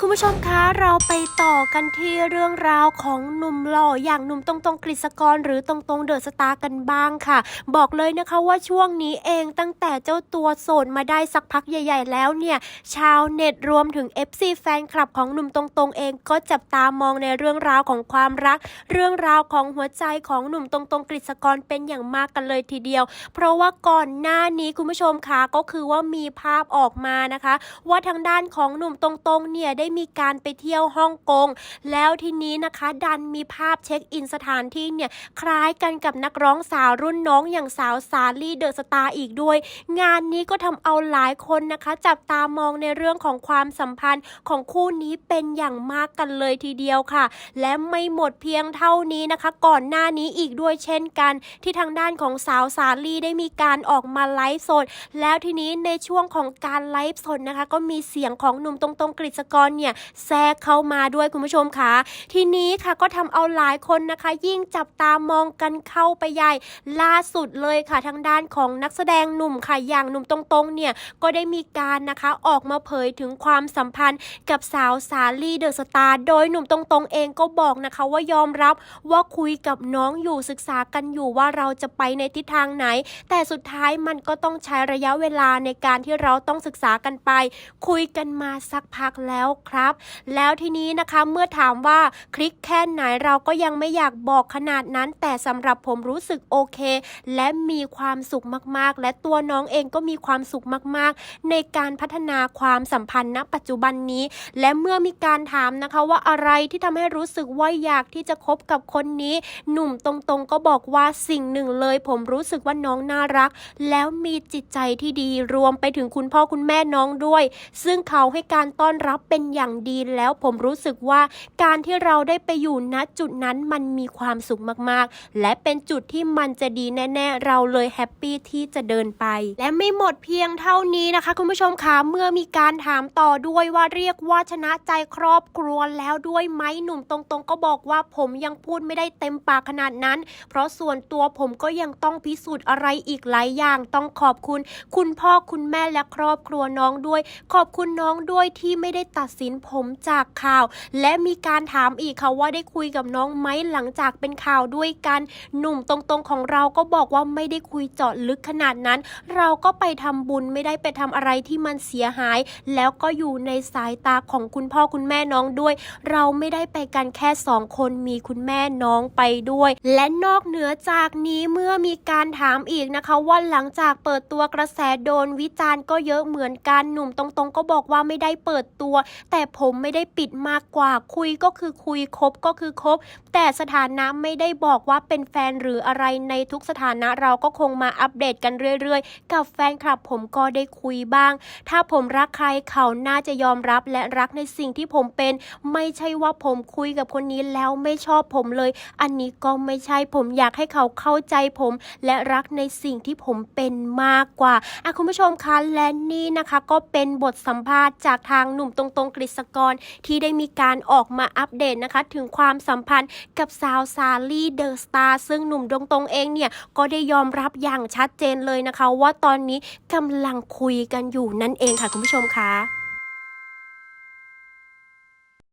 คุณผู้ชมคะเราไปต่อกันที่เรื่องราวของหนุ่มหล่ออย่างหนุ่มตรงตรงกฤษกร หรือตรงตรงเดอะสตาร์กันบ้างค่ะ บอกเลยนะคะว่าช่วงนี้เองตั้งแต่เจ้าตัวโสดมาได้สักพักใหญ่ ๆ แล้วเนี่ยชาวเน็ตรวมถึง FC แฟนคลับของหนุ่มตรงตรงเองก็จับตามองในเรื่องราวของความรัก เรื่องราวของหัวใจของหนุ่มตรงตรงกฤษกรเป็นอย่างมากกันเลยทีเดียว เพราะว่าก่อนหน้านี้คุณผู้ชมคะก็คือว่ามีภาพออกมานะคะ ว่าทางด้านของหนุ่มตรงๆเนี่ยได้มีการไปเที่ยวฮ่องกง แล้วทีนี้นะคะดันมีภาพเช็คอินสถานที่เนี่ยคล้ายกันกับนักร้องสาวรุ่นน้องอย่างสาวสาลี่เดอะสตาร์อีกด้วย งานนี้ก็ทำเอาหลายคนนะคะ จับตามองในเรื่องของความสัมพันธ์ของคู่นี้เป็นอย่างมากกันเลยทีเดียวค่ะ และไม่หมดเพียงเท่านี้นะคะ ก่อนหน้านี้อีกด้วยเช่นกัน ที่ทางด้านของสาวสาลี่ได้มีการออกมาไลฟ์สดแล้วทีนี้ในช่วงของการไลฟ์สดนะคะ ก็มีเสียงของหนุ่มตรงๆกฤษกรเนี่ยแทรกเข้ามาด้วยคุณผู้ชมค่ะทีนี้ค่ะก็ทำเอาหลายคนนะคะ ยิ่งจับตามองกันเข้าไปใหญ่ล่าสุดเลยค่ะทางด้านของนักแสดงหนุ่มค่ะอย่างหนุ่มตรงๆเนี่ยก็ได้มีการนะคะออกมาเผยถึงความสัมพันธ์กับสาวสาลีเดอะสตาร์โดยหนุ่มตรงๆเองก็บอกนะคะว่ายอมรับว่าคุยกับน้องอยู่ศึกษากันอยู่ว่าเราจะไปในทิศทางไหน แต่สุดท้ายมันก็ต้องใช้ระยะเวลาในการที่เราต้องศึกษากันไป คุยกันมาสักพักแล้วครับ แล้วทีนี้นะคะเมื่อถามว่าคลิกแค่ไหนเราก็ยังไม่อยากบอกขนาดนั้น แต่สำหรับผมรู้สึกโอเค และมีความสุขมากๆ และตัวน้องเองก็มีความสุขมากๆ ในการพัฒนาความสัมพันธ์ณปัจจุบันนี้ และเมื่อมีการถามนะคะว่าอะไรที่ทำให้รู้สึกว่าอยากที่จะคบกับคนนี้ หนุ่มตรงๆ ก็บอกว่าสิ่งหนึ่งเลย ผมรู้สึกว่าน้องน่ารัก แล้วมีจิตใจที่ดีรวมไปถึงคุณพ่อคุณแม่น้องด้วย ซึ่งเขาให้การต้อนรับเป็นอย่างดีแล้วผมรู้สึกว่าการที่เราได้ไปอยู่ณจุดนั้นมันมีความสุขมากๆ และเป็นจุดที่มันจะดีแน่ ๆ เราเลยแฮปปี้ที่จะเดินไป และไม่หมดเพียงเท่านี้นะคะ คุณผู้ชมคะเมื่อมีการถามต่อด้วยว่าเรียกว่าชนะใจครอบครัวแล้วด้วยไหมหนุ่มตรงๆ ก็บอกว่าผมยังพูดไม่ได้เต็มปากขนาดนั้น เพราะส่วนตัวผมก็ยังต้องพิสูจน์อะไรอีกหลายอย่างต้องขอบคุณ คุณพ่อคุณแม่และครอบครัวน้องด้วย ขอบคุณน้องด้วยที่ไม่ได้ตัดสินผมจากข่าว และมีการถามอีกค่ะว่าได้คุยกับน้องไหมหลังจากเป็นข่าวด้วยกัน หนุ่มตรงๆของเราก็บอกว่าไม่ได้คุยเจาะลึกขนาดนั้น เราก็ไปทำบุญไม่ได้ไปทำอะไรที่มันเสียหาย แล้วก็อยู่ในสายตาของคุณพ่อคุณแม่น้องด้วย เราไม่ได้ไปกันแค่สองคนมีคุณแม่น้องไปด้วย และนอกเหนือจากนี้เมื่อมีการถามอีกนะคะว่าหลังจากเปิดตัวกระแสโดนวิจารณ์ก็เยอะเหมือนกันหนุ่มตรงๆ ก็บอกว่าไม่ได้เปิดตัว แต่แต่ผมไม่ได้ปิดมากกว่า คุยก็คือคุยคบก็คือคบ แต่สถานะไม่ได้บอกว่าเป็นแฟนหรืออะไรในทุกสถานะเราก็คงมาอัปเดตกันเรื่อยๆ กับแฟนคลับผมก็ได้คุยบ้าง ถ้าผมรักใครเขาน่าจะยอมรับและรักในสิ่งที่ผมเป็น ไม่ใช่ว่าผมคุยกับคนนี้แล้วไม่ชอบผมเลย อันนี้ก็ไม่ใช่ผมอยากให้เขาเข้าใจผม และรักในสิ่งที่ผมเป็นมากกว่าอะคุณผู้ชมคะและนี่นะคะ ก็เป็นบทสัมภาษณ์จากทางหนุ่มตรงๆกฤษกร ที่ได้มีการออกมาอัปเดตนะคะ ถึงความสัมพันธ์กับสาวซาลี่เดอะสตาร์ซึ่งหนุ่มตรงเองเนี่ย ก็ได้ยอมรับอย่างชัดเจนเลยนะคะ ว่าตอนนี้กำลังคุยกันอยู่นั่นเองค่ะคุณผู้ชมคะ